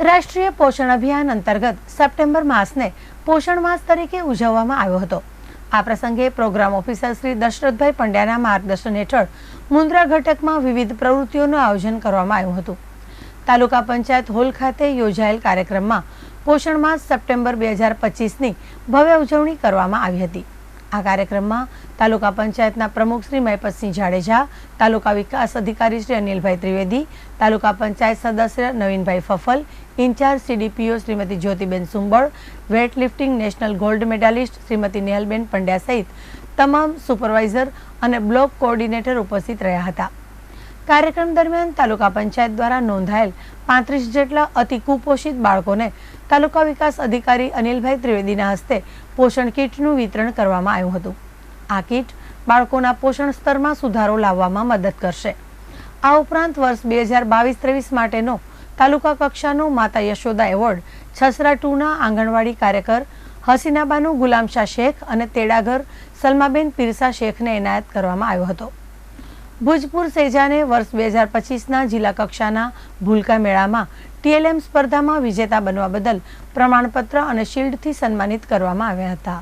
રાષ્ટ્રીય પોષણ અભિયાન અંતર્ગત સપ્ટેમ્બર માસને પોષણ માસ તરીકે ઉજવવામાં આવ્યો હતો. આ પ્રસંગે પ્રોગ્રામ ઓફિસર શ્રી દશરથભાઈ પંડ્યાના માર્ગદર્શન હેઠળ મુન્દ્રા ઘટકમાં વિવિધ પ્રવૃત્તિઓનું આયોજન કરવામાં આવ્યું હતું. તાલુકા પંચાયત હોલ ખાતે યોજાયેલ કાર્યક્રમમાં પોષણ માસ સપ્ટેમ્બર બે હજાર પચીસની ભવ્ય ઉજવણી કરવામાં આવી હતી. આ કાર્યક્રમમાં તાલુકા પંચાયતના પ્રમુખ શ્રી મહેપતસિંહ જાડેજા, તાલુકા વિકાસ અધિકારી શ્રી અનિલભાઈ ત્રિવેદી, તાલુકા પંચાયત સદસ્ય Navinbhai Fafal, in charge CDPO Shrimati Jyotiben Sumbal weight lifting national gold medallist Shrimati Nehalben Pandya સહિત તમામ સુપરવાઇઝર અને બ્લોક કોઓર્ડિનેટર ઉપસ્થિત રહ્યા હતા. કાર્યક્રમ દરમિયાન તાલુકા પંચાયત દ્વારા નોંધાયેલ પાંત્રીસ જેટલા અતિ કુપોષિત બાળકોને તાલુકા વિકાસ અધિકારી અનિલભાઈ ત્રિવેદીના હસ્તે પોષણ કીટનું વિતરણ કરવામાં આવ્યું હતું. આ કીટ બાળકોના પોષણ સ્તરમાં સુધારો લાવવામાં મદદ કરશે. આ ઉપરાંત વર્ષ બે હજાર બાવીસ ત્રેવીસ માટેનો તાલુકા કક્ષાનો માતા યશોદા એવોર્ડ, છસરા ટુના આંગણવાડી કાર્યકર હસીનાબાનુ ગુલામશાહ શેખ અને તેડાઘર સલમાબેન પીરસા શેખને એનાયત કરવામાં આવ્યો હતો. ભુજપુર સેજાને વર્ષ બે હજાર પચીસના જિલ્લા કક્ષાના ભૂલકા મેળામાં ટીએલએમ સ્પર્ધામાં વિજેતા બનવા બદલ પ્રમાણપત્ર અને શિલ્ડથી સન્માનિત કરવામાં આવ્યા હતા.